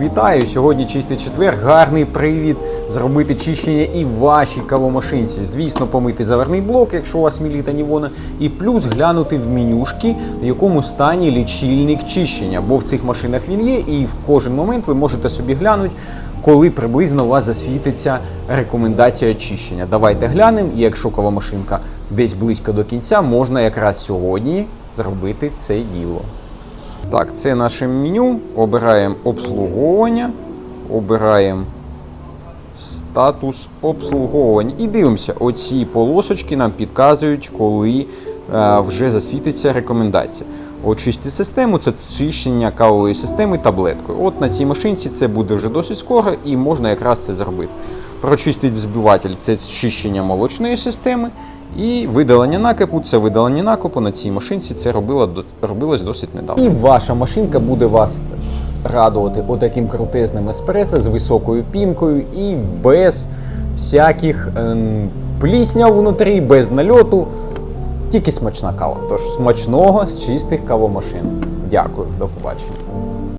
Вітаю! Сьогодні чистий четвер. Гарний привід зробити чищення і в вашій кавомашинці. Звісно, помити заварний блок, якщо у вас міліта Нівона, і плюс глянути в менюшки, в якому стані лічильник чищення. Бо в цих машинах він є, і в кожен момент ви можете собі глянути, коли приблизно у вас засвітиться рекомендація очищення. Давайте глянемо, і якщо кавомашинка десь близько до кінця, можна якраз сьогодні зробити це діло. Так, це наше меню. Обираємо обслуговування, обираємо статус обслуговування. І дивимося, оці полосочки нам підказують, коли е, вже засвітиться рекомендація. Очисти систему це чищення кавової системи таблеткою. От на цій машинці це буде вже досить скоро і можна якраз це зробити. Прочистить взбиватель це чищення молочної системи. І видалення накипу це видалення накипу на цій машинці. Це робило, робилось досить недавно. І ваша машинка буде вас радувати отаким крутезним еспресо з високою пінкою і без всяких ем, плісняв внутрі, без нальоту. Тільки смачна кава. Тож смачного з чистих кавомашин. Дякую, до побачення.